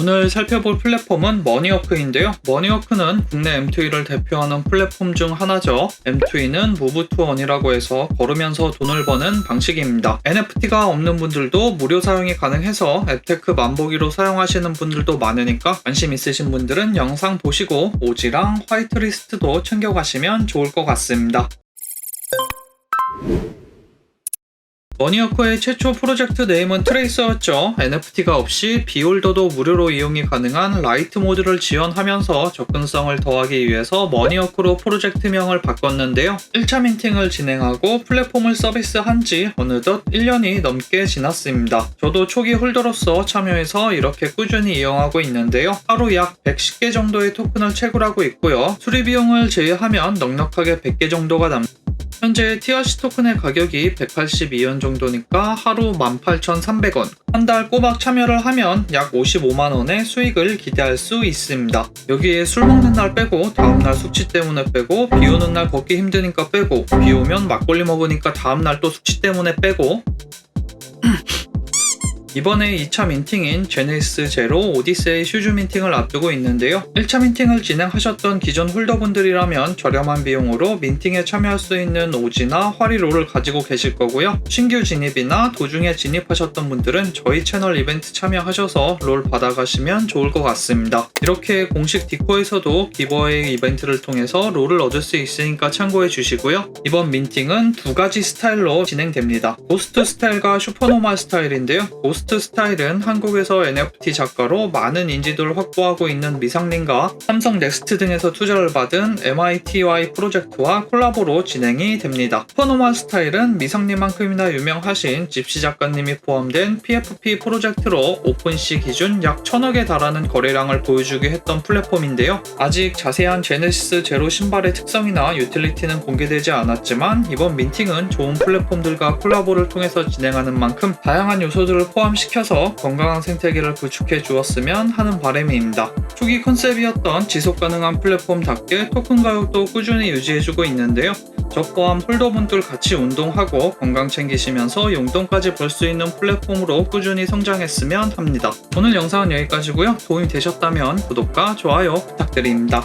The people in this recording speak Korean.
오늘 살펴볼 플랫폼은 머니워크인데요. 머니워크는 국내 M2E를 대표하는 플랫폼 중 하나죠. M2E는 무브 투 원이라고 해서 걸으면서 돈을 버는 방식입니다. NFT가 없는 분들도 무료 사용이 가능해서 앱테크 만보기로 사용하시는 분들도 많으니까 관심 있으신 분들은 영상 보시고 오지랑 화이트리스트도 챙겨가시면 좋을 것 같습니다. 머니워크의 최초 프로젝트 네임은 트레이서였죠. NFT가 없이 비홀더도 무료로 이용이 가능한 라이트 모드를 지원하면서 접근성을 더하기 위해서 머니워크로 프로젝트명을 바꿨는데요. 1차 민팅을 진행하고 플랫폼을 서비스한 지 어느덧 1년이 넘게 지났습니다. 저도 초기 홀더로서 참여해서 이렇게 꾸준히 이용하고 있는데요. 하루 약 110개 정도의 토큰을 채굴하고 있고요. 수리 비용을 제외하면 넉넉하게 100개 정도가 남 현재 티어시 토큰의 가격이 182원 정도니까 하루 18,300원. 한 달 꼬박 참여를 하면 약 55만원의 수익을 기대할 수 있습니다. 여기에 술 먹는 날 빼고 다음날 숙취 때문에 빼고 비 오는 날 걷기 힘드니까 빼고 비 오면 막걸리 먹으니까 다음날 또 숙취 때문에 빼고 이번에 2차 민팅인 제네시스 제로 오디세이 슈즈 민팅을 앞두고 있는데요. 1차 민팅을 진행하셨던 기존 홀더분들이라면 저렴한 비용으로 민팅에 참여할 수 있는 오지나 화리로를 가지고 계실 거고요. 신규 진입이나 도중에 진입하셨던 분들은 저희 채널 이벤트 참여하셔서 롤 받아가시면 좋을 것 같습니다. 이렇게 공식 디코에서도 기버웨이 이벤트를 통해서 롤을 얻을 수 있으니까 참고해 주시고요. 이번 민팅은 두 가지 스타일로 진행됩니다. 고스트 스타일과 슈퍼노멀 스타일인데요. 스타일은 한국에서 NFT 작가로 많은 인지도를 확보하고 있는 미상님과 삼성 넥스트 등에서 투자를 받은 MITY 프로젝트와 콜라보로 진행이 됩니다. 슈퍼노멀 스타일은 미상님만큼이나 유명하신 집시 작가님이 포함된 PFP 프로젝트로 오픈시 기준 약 천억에 달하는 거래량을 보여주게 했던 플랫폼인데요. 아직 자세한 제네시스 제로 신발의 특성이나 유틸리티는 공개되지 않았지만 이번 민팅은 좋은 플랫폼들과 콜라보를 통해서 진행하는 만큼 다양한 요소들을 포함시켜서 건강한 생태계를 구축해 주었으면 하는 바람입니다. 초기 컨셉이었던 지속 가능한 플랫폼답게 토큰 가격도 꾸준히 유지해주고 있는데요. 저 포함 홀더분들 같이 운동하고 건강 챙기시면서 용돈까지 벌 수 있는 플랫폼으로 꾸준히 성장했으면 합니다. 오늘 영상은 여기까지고요. 도움이 되셨다면 구독과 좋아요 부탁드립니다.